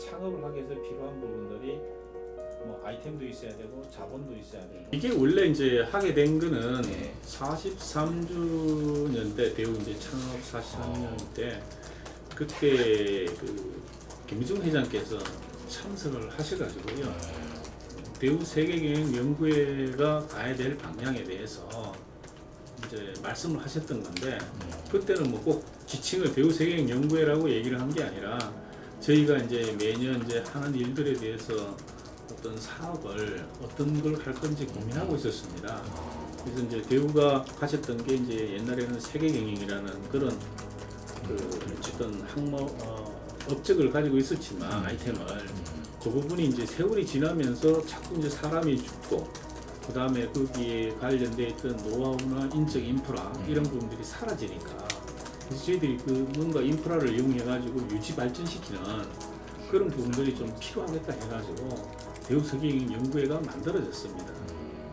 창업을 하기 위해서 필요한 부분들이 뭐 아이템도 있어야 되고 자본도 있어야 되고 이게 원래 이제 하게 된 거는 네. 43주년 때 대우 이제 창업 43년 때 그때 그 김희중 회장께서 참석을 하셔가지고요. 대우 세계경영 연구회가 가야 될 방향에 대해서 이제 말씀을 하셨던 건데 그때는 뭐 꼭 지칭을 대우 세계경 연구회라고 얘기를 한 게 아니라 저희가 이제 매년 이제 하는 일들에 대해서 어떤 사업을 어떤 걸 할 건지 고민하고 있었습니다. 그래서 이제 대우가 하셨던 게 이제 옛날에는 세계 경영이라는 그런 그 어떤 항목 어, 업적을 가지고 있었지만 아이템을 그 부분이 이제 세월이 지나면서 자꾸 이제 사람이 죽고 그 다음에 거기에 관련돼 있던 노하우나 인적 인프라 이런 부분들이 사라지니까 그래서 저희들이 그 뭔가 인프라를 이용해 가지고 유지 발전시키는 그런 부분들이 좀 필요하겠다 해가지고 대우 세계경 연구회가 만들어졌습니다.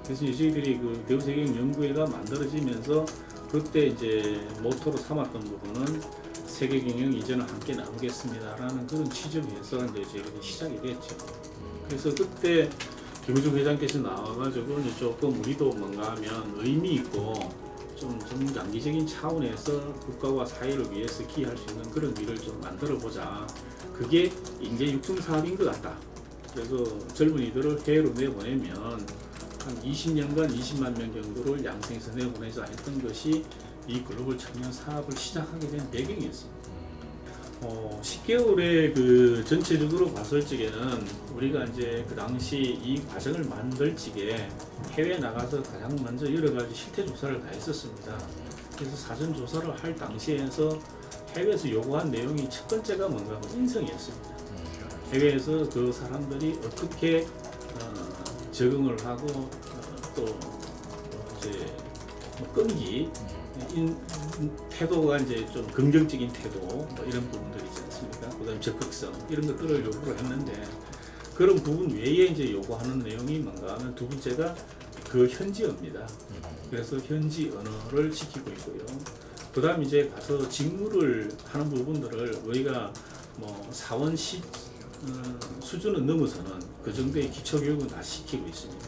그래서 저희들이 그 대우 세계경 연구회가 만들어지면서 그때 이제 모토로 삼았던 부분은 세계 경영 이제는 함께 나누겠습니다라는 그런 취지에서 이제 저희들이 시작이 됐죠. 그래서 그때 김우중 회장께서 나와가지고 조금 우리도 뭔가 하면 의미 있고 좀 중장기적인 차원에서 국가와 사회를 위해서 기여할 수 있는 그런 일을 좀 만들어 보자. 그게 인재 육성 사업인 것 같다. 그래서 젊은이들을 해외로 내보내면 한 20년간 20만 명 정도를 양성해서 내보내자 했던 것이 이 글로벌 청년 사업을 시작하게 된 배경이었습니다. 어, 10개월의 그 전체적으로 봤을 적에는 우리가 이제 그 당시 이 과정을 만들 적에 해외 나가서 가장 먼저 여러 가지 실태 조사를 다 했었습니다. 그래서 사전 조사를 할 당시에서 해외에서 요구한 내용이 첫 번째가 뭔가 인성이었습니다. 해외에서 그 사람들이 어떻게 어, 적응을 하고 어, 또 어, 이제 뭐 끈기 인, 태도가 이제 좀 긍정적인 태도 뭐 이런 부분들이지 않습니까? 그다음 적극성 이런 것들을 요구를 했는데 그런 부분 외에 이제 요구하는 내용이 뭔가 하면 두 번째가 그 현지어입니다. 그래서 현지 언어를 시키고 있고요. 그다음 이제 가서 직무를 하는 부분들을 우리가 뭐 사원시 어, 수준은 넘어서는 그 정도의 기초 교육은 다 시키고 있습니다.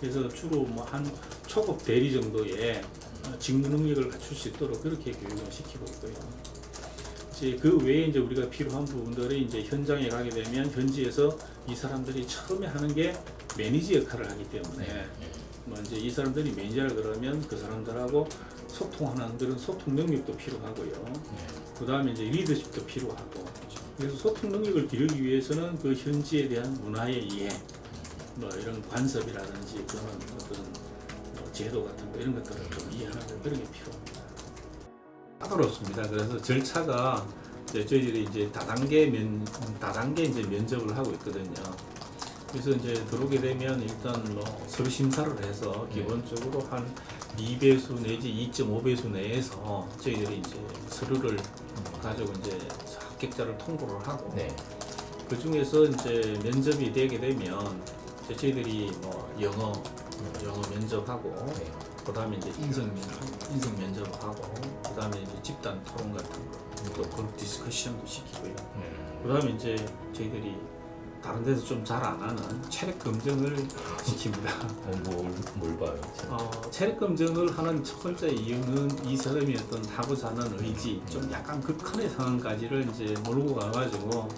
그래서 주로 뭐 한 초급 대리 정도의 어, 직무 능력을 갖출 수 있도록 그렇게 교육을 시키고 있고요. 이제 그 외에 이제 우리가 필요한 부분들이 이제 현장에 가게 되면 현지에서 이 사람들이 처음에 하는 게 매니지 역할을 하기 때문에 뭐 이제 이 사람들이 매니저라 그러면 그 사람들하고 소통하는 그런 소통 능력도 필요하고요. 그 다음에 이제 리더십도 필요하고. 그래서 소통 능력을 기르기 위해서는 그 현지에 대한 문화의 이해, 뭐 이런 관습이라든지 그런 어떤 뭐 제도 같은 거 이런 것들을 좀 이해하는 그런 게 필요합니다. 까다롭습니다. 그래서 절차가 이제 저희들이 이제 다단계 면 다단계 이제 면접을 하고 있거든요. 그래서 이제 들어오게 되면 일단 뭐 서류 심사를 해서 기본적으로 한 2배수 내지 2.5배수 내에서 저희들이 이제 서류를 가지고 이제 합격자를 통보를 하고 네. 그 중에서 이제 면접이 되게 되면 저희들이 뭐 영어 영어 면접하고 네. 그다음에 이제 인성 면 인성 면접하고 그 다음에 이제 집단 토론 같은 거또 그룹 디스커션도 시키고요. 그 다음에 이제 저희들이 다른 데서 좀 잘 안 하는 체력 검증을 시킵니다. 어, 뭘, 뭘 봐요? 어, 체력 검증을 하는 첫 번째 이유는 이 사람이 어떤 하고자 하는 의지, 좀 약간 극한의 상황까지를 이제 몰고 가가지고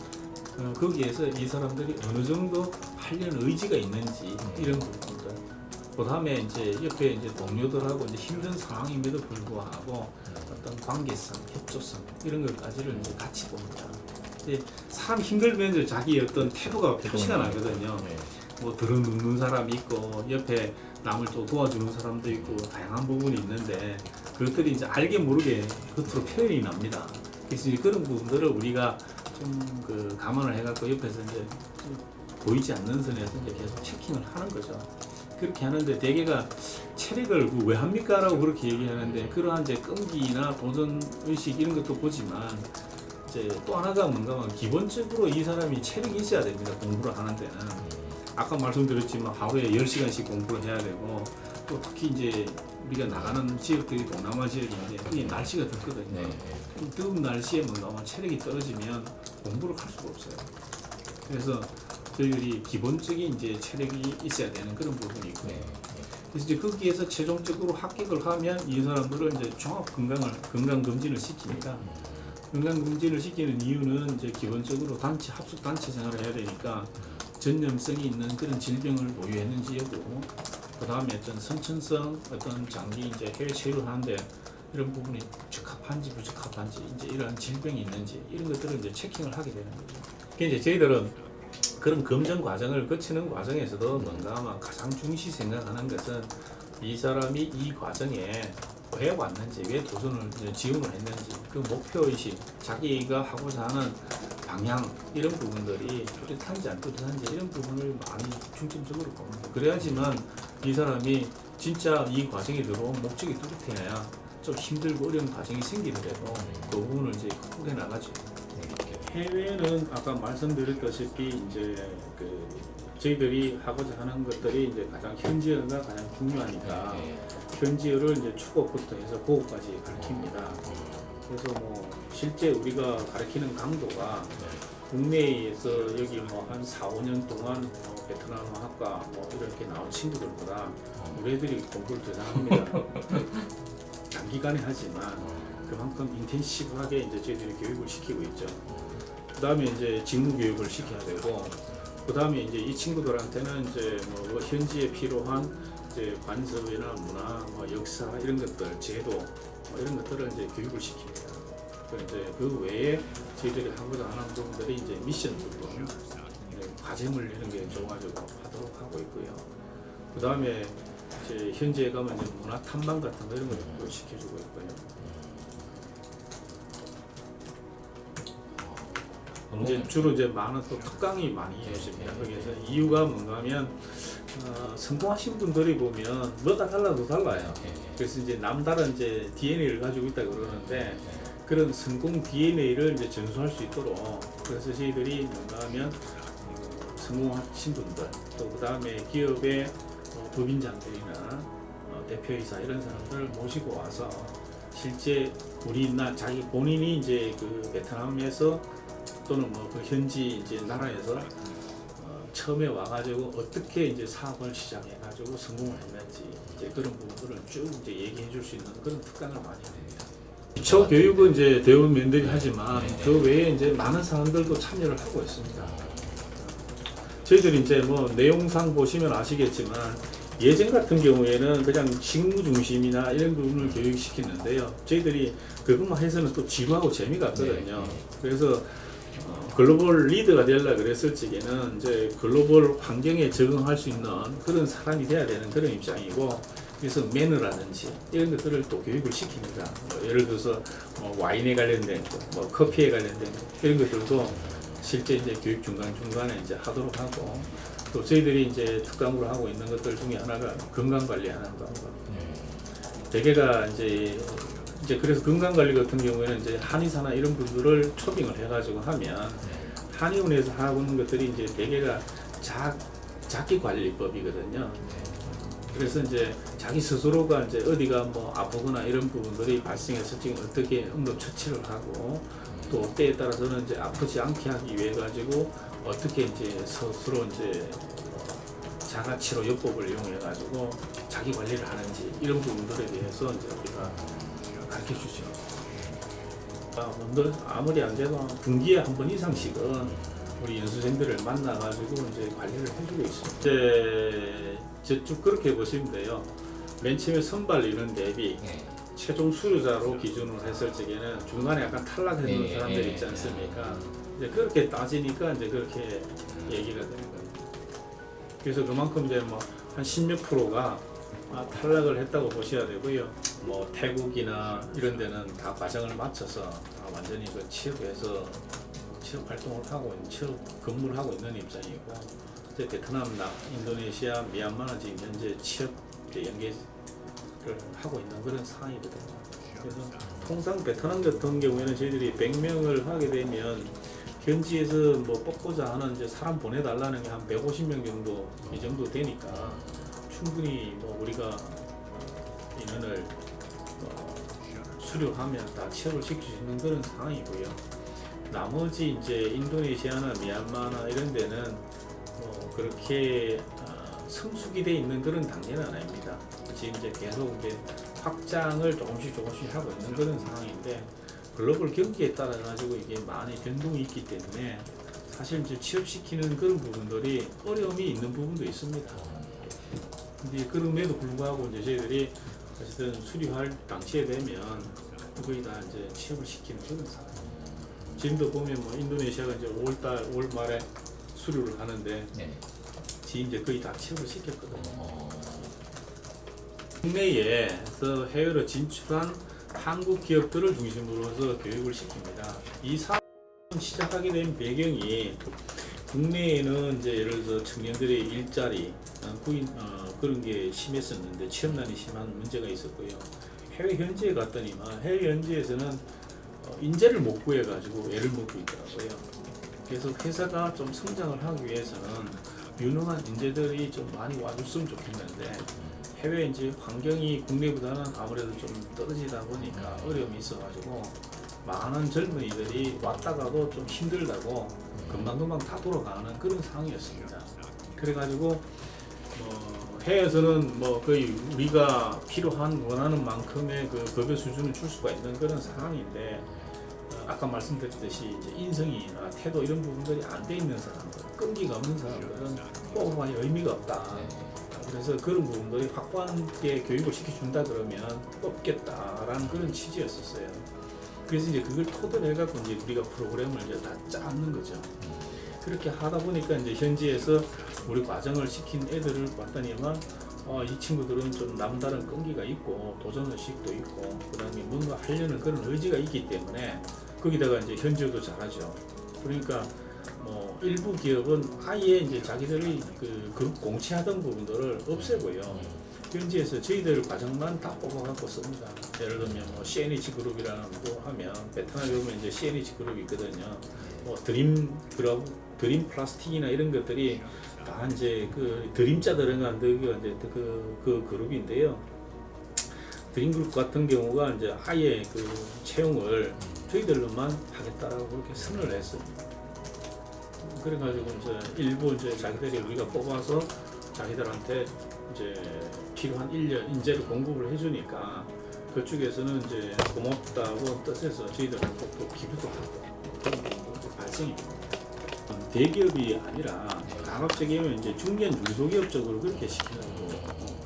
어, 거기에서 이 사람들이 어느 정도 하려는 의지가 있는지 이런 부분들. 그 다음에 이제 옆에 이제 동료들하고 이제 힘든 상황임에도 불구하고 어떤 관계성, 협조성 이런 것까지를 이제 같이 봅니다. 이제 사람 힘들면 이제 자기 어떤 태도가 표시가 나거든요. 네. 뭐 들어눕는 사람이 있고 옆에 남을 또 도와주는 사람도 있고 다양한 부분이 있는데 그것들이 이제 알게 모르게 겉으로 표현이 납니다. 그래서 이제 그런 부분들을 우리가 좀 그 감안을 해갖고 옆에서 이제 좀 보이지 않는 선에서 이제 계속 체킹을 하는 거죠. 그렇게 하는데 대개가 체력을 그왜 합니까 라고 그렇게 얘기하는데 그러한 이제 끈기나 도전 의식 이런 것도 보지만 이제 또 하나가 뭔가 하면 기본적으로 이 사람이 체력이 있어야 됩니다. 공부를 하는 데는. 아까 말씀드렸지만 하루에 10시간씩 공부를 해야 되고 또 특히 이제 우리가 나가는 지역들이 동남아 지역인데 그게 날씨가 덥거든요. 네. 이 더운 날씨에 뭔가 하면 체력이 떨어지면 공부를 할 수가 없어요. 그래서 저희들이 기본적인 이제 체력이 있어야 되는 그런 부분이 있고요. 네. 그래서 이제 거기에서 최종적으로 합격을 하면 이 사람들을 이제 종합 건강을 건강 검진을 시킵니다. 건강 검진을 시키는 이유는 이제 기본적으로 단체 합숙 단체 생활을 해야 되니까 전염성이 있는 그런 질병을 보유했는지 여부, 그 다음에 어떤 선천성 어떤 장기 이제 해외 체류를 하는데 이런 부분이 적합한지 부적합한지 이제 이러한 질병이 있는지 이런 것들을 이제 체킹을 하게 되는 거죠. 그게 이제 저희들은 그런 검정 과정을 거치는 과정에서도 뭔가 아마 가장 중시 생각하는 것은 이 사람이 이 과정에 왜 왔는지, 왜 도전을 지원을 했는지, 그 목표의식, 자기가 하고자 하는 방향, 이런 부분들이 뚜렷한지 안 뚜렷한지 이런 부분을 많이 중점적으로 봅니다. 그래야지만 이 사람이 진짜 이 과정에 들어온 목적이 뚜렷해야 좀 힘들고 어려운 과정이 생기더라도 그 부분을 이제 극복해 나가죠. 해외는 아까 말씀드렸다시피 이제 그 저희들이 하고자 하는 것들이 이제 가장 현지어가 가장 중요하니까 네. 현지어를 이제 초급부터 해서 고급까지 가르칩니다. 그래서 뭐 실제 우리가 가르치는 강도가 국내에서 여기 뭐 한 4, 5년 동안 뭐 베트남 학과 뭐 이렇게 나온 친구들보다 우리 애들이 공부를 더 잘합니다. 단기간에 하지만 그만큼 인텐시브하게 이제 저희들이 교육을 시키고 있죠. 그 다음에 이제 직무 교육을 시켜야 되고, 그 다음에 이제 이 친구들한테는 이제 뭐 현지에 필요한 이제 관습이나 문화, 뭐 역사 이런 것들, 제도 뭐 이런 것들을 이제 교육을 시킵니다. 그 이제 그 외에 저희들이 하고자 하는 부분들이 이제 미션 부분, 네, 과정을 이런 게 줘가지고 하도록 하고 있고요. 그 다음에 이제 현지에 가면 이제 문화 탐방 같은 거 이런 것도 시켜주고 있고요. 이제 주로 이제 많은 또 특강이 많이 있습니다. 거기에서 이유가 뭔가하면 어, 성공하신 분들이 보면 뭐가 달라도 달라요. 그래서 이제 남다른 이제 DNA를 가지고 있다 고 그러는데 그런 성공 DNA를 이제 전수할 수 있도록 그래서 저희들이 뭔가하면 어, 성공하신 분들 또 그 다음에 기업의 어, 법인장들이나 어, 대표이사 이런 사람들을 모시고 와서 실제 우리나 자기 본인이 이제 그 베트남에서 또는 뭐 그 현지 이제 나라에서 어, 처음에 와가지고 어떻게 이제 사업을 시작해가지고 성공을 했는지 이제 그런 부분들을 쭉 이제 얘기해 줄 수 있는 그런 특강을 많이 합니다. 기초 교육은 이제 대부분 면들이 하지만 그 외에 이제 많은 사람들도 참여를 하고 있습니다. 저희들이 이제 뭐 내용상 보시면 아시겠지만 예전 같은 경우에는 그냥 직무 중심이나 이런 부분을 교육시키는데요. 저희들이 그것만 해서는 또 지루하고 재미가 없거든요. 그래서 어, 글로벌 리더가 되려 그랬을 적에는 이제 글로벌 환경에 적응할 수 있는 그런 사람이 돼야 되는 그런 입장이고 그래서 매너라든지 이런 것들을 또 교육을 시킵니다. 뭐 예를 들어서 뭐 와인에 관련된 거, 뭐 커피에 관련된 거, 이런 것들도 실제 이제 교육 중간 중간에 이제 하도록 하고 또 저희들이 이제 특강으로 하고 있는 것들 중에 하나가 건강 관리하는 거. 대개가 이제 이제 그래서 건강 관리 같은 경우에는 이제 한의사나 이런 분들을 초빙을 해가지고 하면 한의원에서 하고 있는 것들이 이제 대개가 자 자기 관리법이거든요. 그래서 이제 자기 스스로가 이제 어디가 뭐 아프거나 이런 부분들이 발생했을 때 어떻게 응급 처치를 하고 또 때에 따라서는 이제 아프지 않게 하기 위해 가지고 어떻게 이제 스스로 이제 자가 치료 요법을 이용해 가지고 자기 관리를 하는지 이런 부분들에 대해서 이제 우리가 가르쳐 주죠. 아, 먼저 아무리 안 돼도 분기에 한 번 이상씩은 우리 연수생들을 만나 가지고 이제 관리를 해주고 있습니다. 이제 저쭉 그렇게 보시면 돼요. 맨 처음에 선발 인원 대비 최종 수료자로 기준으로 했을 적에는 중간에 약간 탈락했는 예, 사람들 예, 있지 예. 않습니까? 이제 그렇게 따지니까 이제 그렇게 얘기가 되는 거예요. 그래서 그만큼 이제 뭐한 10몇 프로가 아, 탈락을 했다고 보셔야 되고요. 뭐 태국이나 이런 데는 다 과정을 마쳐서 아, 완전히 그 취업해서 취업 활동을 하고 취업 근무를 하고 있는 입장이고 이제 베트남, 나, 인도네시아, 미얀마는 지금 현재 취업 연계를 하고 있는 그런 상황이거든요. 그래서 통상 베트남 같은 경우에는 저희들이 100명을 하게 되면 현지에서 뭐 뽑고자 하는 이제 사람 보내달라는 게 한 150명 정도 이 정도 되니까 충분히 뭐 우리가 인원을 뭐 수료하면 다 취업을 시킬 수 있는 그런 상황이고요. 나머지 이제 인도네시아나 미얀마나 이런 데는 뭐 그렇게 어, 성숙이 돼 있는 그런 단계는 아닙니다. 지금 이제 계속 이제 확장을 조금씩 조금씩 하고 있는 그런 상황인데 글로벌 경기에 따라 가지고 이게 많이 변동이 있기 때문에 사실 이제 취업시키는 그런 부분들이 어려움이 있는 부분도 있습니다. 근데 그럼에도 불구하고 이제 저희들이 어쨌든 수리할 당시에 되면 거의 다 이제 취업을 시키는 그런 상황. 지금도 보면 뭐 인도네시아가 이제 5월달 5월 말에 수료를 하는데 네. 지금 이제 거의 다 취업을 시켰거든요. 어, 국내에서 해외로 진출한 한국 기업들을 중심으로 해서 교육을 시킵니다. 이 사업 시작하게 된 배경이 국내에는 이제 예를 들어서 청년들의 일자리, 어, 구인 어, 그런 게 심했었는데 취업난이 심한 문제가 있었고요. 해외 현지에 갔더니만 해외 현지에서는 어, 인재를 못 구해가지고 애를 먹고 있더라고요. 그래서 회사가 좀 성장을 하기 위해서는 유능한 인재들이 좀 많이 와줬으면 좋겠는데 해외 이제 환경이 국내보다는 아무래도 좀 떨어지다 보니까 어려움이 있어가지고 많은 젊은이들이 왔다가도 좀 힘들다고 금방금방 다 돌아가는 그런 상황이었습니다. 그래가지고 뭐 해외에서는 뭐 거의 우리가 필요한 원하는 만큼의 그 급여 수준을 줄 수가 있는 그런 상황인데 어, 아까 말씀드렸듯이 이제 인성이나 태도 이런 부분들이 안 돼 있는 사람들, 끈기가 없는 사람들은 뽑아봐야 의미가 없다. 네. 그래서 그런 부분들이 확고하게 교육을 시켜준다 그러면 뽑겠다라는 그런 취지였었어요. 그래서 이제 그걸 토대로 해갖고 이제 우리가 프로그램을 이제 다 짜는 거죠. 그렇게 하다 보니까 이제 현지에서 우리 과정을 시킨 애들을 봤더니만 어, 이 친구들은 좀 남다른 끈기가 있고 도전의식도 있고 그다음에 뭔가 하려는 그런 의지가 있기 때문에 거기다가 이제 현지어도 잘하죠. 그러니까 뭐 일부 기업은 아예 이제 자기들이 그 그룹 공채하던 부분들을 없애고요. 현지에서 저희들 과정만 다 뽑아갖고 씁니다. 예를 들면 뭐 CNH 그룹이라는 거 하면 베트남에 보면 이제 CNH 그룹이 있거든요. 뭐 드림 그룹, 드림 플라스틱이나 이런 것들이 다 이제 그 드림자 들어간 데가 이제 그, 그 그룹인데요. 드림 그룹 같은 경우가 이제 아예 그 채용을 저희들로만 하겠다라고 그렇게 선언을 했습니다. 그래가지고 이제 일부 이제 자기들이 우리가 뽑아서 자기들한테 이제 필요한 인력 인재를 공급을 해주니까 그쪽에서는 이제 고맙다고 뜻해서 저희들한테 또 기부도 하고 그런 부분도 발생입니다. 대기업이 아니라 강압적이면 이제 중견 중소기업 쪽으로 그렇게 시키려고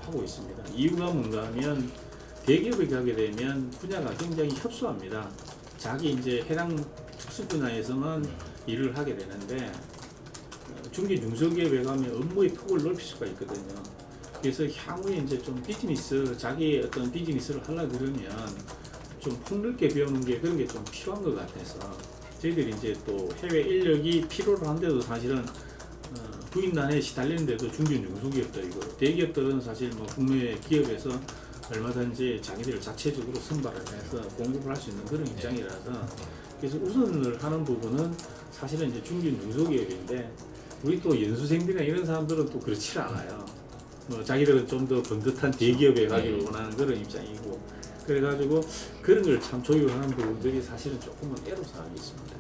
하고 있습니다. 이유가 뭔가 하면 대기업에 가게 되면 분야가 굉장히 협소합니다. 자기 이제 해당 특수 분야에서만 일을 하게 되는데 어, 중견 중소기업에 가면 업무의 폭을 넓힐 수가 있거든요. 그래서 향후에 이제 좀 비즈니스 자기 어떤 비즈니스를 하려 그러면 좀 폭넓게 배우는 게 그런 게 좀 필요한 것 같아서 저희들이 이제 또 해외 인력이 필요로 한데도 사실은 어, 구인난에 시달리는데도 중견 중소기업들이고 대기업들은 사실 뭐 국내 기업에서 얼마든지 자기들 자체적으로 선발을 해서 공급을 할 수 있는 그런 입장이라서 그래서 우선을 하는 부분은 사실은 이제 중견 중소기업인데 우리 또 연수생들이나 이런 사람들은 또 그렇지 않아요. 뭐 자기들은 좀 더 번듯한 대기업에 가기를 네. 원하는 그런 입장이고 그래가지고 그런 걸 참 조율하는 부분들이 사실은 조금은 애로사항이 있습니다.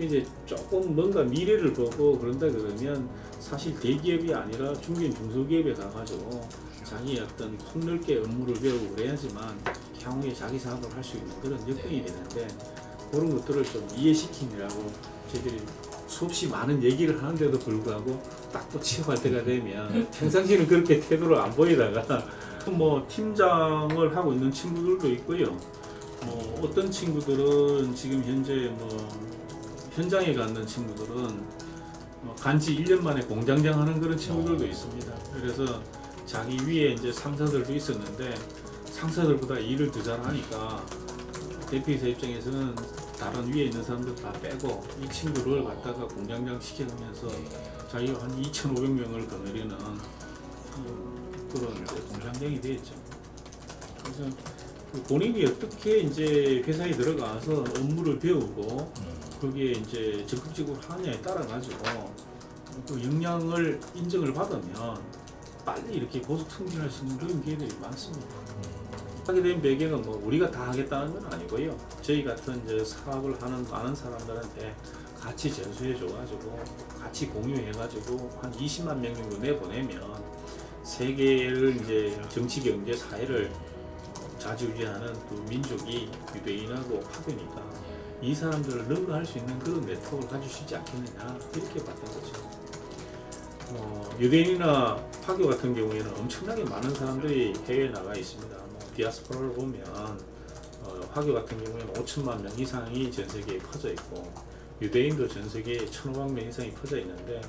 이제 조금 뭔가 미래를 보고 그런다 그러면 사실 대기업이 아니라 중견 중소기업에 가가지고 자기 어떤 폭넓게 업무를 배우고 그래야지만 향후에 자기 사업을 할 수 있는 그런 여건이 되는데 그런 것들을 좀 이해시키느라고 저희들이 수없이 많은 얘기를 하는데도 불구하고 딱 또 취업할 때가 되면 평상시에는 그렇게 태도를 안 보이다가 뭐 팀장을 하고 있는 친구들도 있고요. 뭐 어떤 친구들은 지금 현재 뭐 현장에 갔는 친구들은 뭐 간지 1년 만에 공장장 하는 그런 친구들도 있습니다. 그래서 자기 위에 이제 상사들도 있었는데 상사들보다 일을 더 잘하니까 대표이사 입장에서는 다른 위에 있는 사람들 다 빼고 이 친구를 갖다가 공장장 시켜가면서 자기가 한 2,500명을 거느리는 음, 그런 공장장이 되었죠. 그래서 그 본인이 어떻게 이제 회사에 들어가서 업무를 배우고 거기에 이제 적극적으로 하느냐에 따라 가지고 그 역량을 인정을 받으면 빨리 이렇게 고속 승진할 수 있는 그런 기회들이 많습니다. 하게 된 배경은 뭐 우리가 다 하겠다는 건 아니고요. 저희 같은 이제 사업을 하는 많은 사람들한테 같이 전수해 줘가지고 같이 공유해가지고 한 20만 명 정도 내보내면 세계를 이제 정치, 경제, 사회를 좌지우지하는 또 민족이 유대인하고 파견이다. 이 사람들을 능가할 수 있는 그런 네트워크를 가질 수 있지 않겠느냐 이렇게 봤던 거죠. 어, 유대인이나 파교 같은 경우에는 엄청나게 많은 사람들이 해외에 나가 있습니다. 뭐 디아스포라를 보면 어, 화교 같은 경우에는 5천만 명 이상이 전 세계에 퍼져 있고 유대인도 전 세계에 1,500명 이상이 퍼져 있는데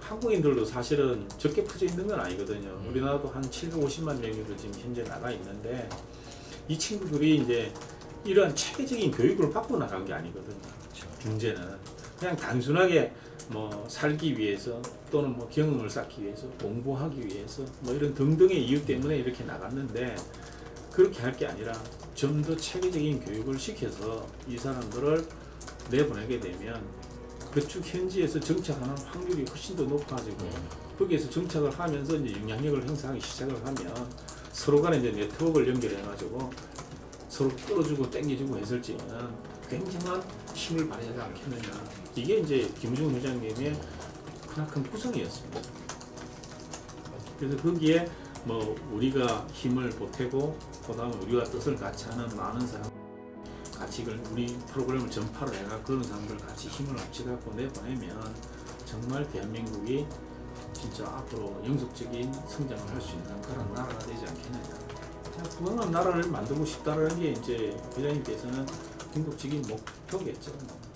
한국인들도 사실은 적게 퍼져 있는 건 아니거든요. 우리나라도 한 750만 명 정도 지금 현재 나가 있는데 이 친구들이 이제 이러한 체계적인 교육을 받고 나간 게 아니거든요. 문제는 그냥 단순하게 뭐 살기 위해서 또는 뭐 경험을 쌓기 위해서 공부하기 위해서 뭐 이런 등등의 이유 때문에 이렇게 나갔는데 그렇게 할 게 아니라 좀 더 체계적인 교육을 시켜서 이 사람들을 내보내게 되면 그쪽 현지에서 정착하는 확률이 훨씬 더 높아지고 거기에서 정착을 하면서 이제 영향력을 행사하기 시작을 하면 서로 간에 이제 네트워크를 연결해 가지고 서로 끌어주고 당겨주고 했을 적에는 굉장한 힘을 발휘하지 않겠느냐. 이게 이제 김중 회장님의 크나큰 구성이었습니다. 그래서 거기에 뭐 우리가 힘을 보태고 그다음에 우리가 뜻을 같이 하는 많은 사람 같이 우리 프로그램을 전파를 해가 그런 사람들 같이 힘을 합쳐갖고 내보내면 정말 대한민국이 진짜 앞으로 영속적인 성장을 할 수 있는 그런 나라가 되지 않겠느냐. 그런 나라를 만들고 싶다라는 게 이제 회장님께서는 궁극적인 목표겠죠. 뭐.